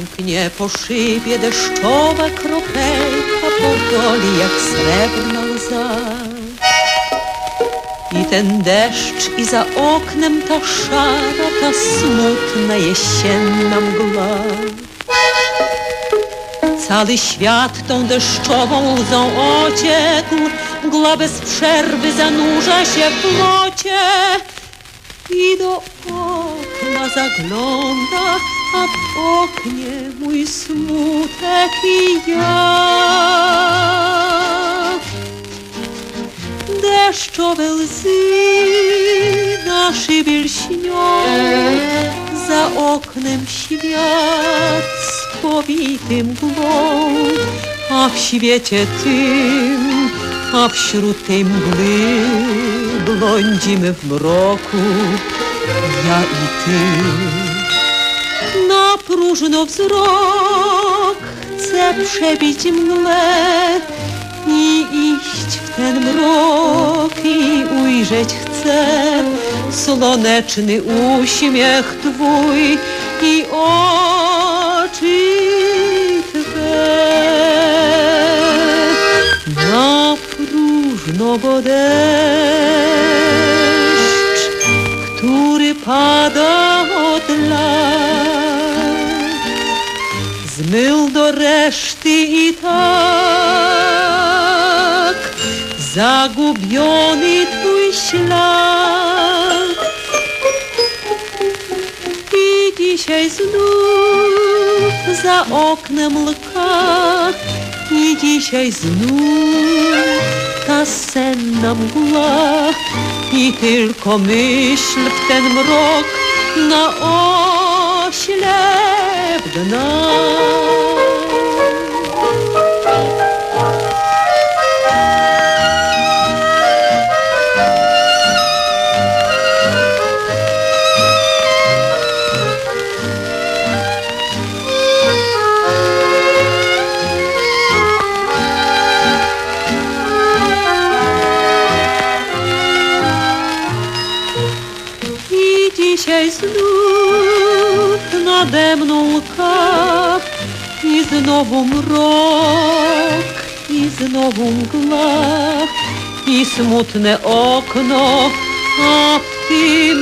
oknie po szybie deszczowa kropelka powoli jak srebrna łza. I ten deszcz i za oknem ta szara, ta smutna jesienna mgła. Cały świat tą deszczową łzą ociekł, mgła bez przerwy zanurza się w błocie i do okna zagląda, a w oknie mój smutek i ja. Deszczowe łzy na szybie lśnią, za oknem świat spowity mgłą, a w świecie tym, a wśród tej mgły błądzimy w mroku, ja i ty. Na próżno wzrok chcę przebić mgłę i iść w ten mrok i ujrzeć chcę słoneczny uśmiech twój i oczy twe. Na próżno, bo deszcz, padot la Zmyl do reszty i tak Zagubiony twój ślad I dzisiaj znów za oknem lkat dzisiaj znów ta senna mgła i tylko myśl w ten mrok na oślep dna. I dzisiaj znów nade mną łka i znowu mrok i znowu mgła i smutne okno, a w tym oknie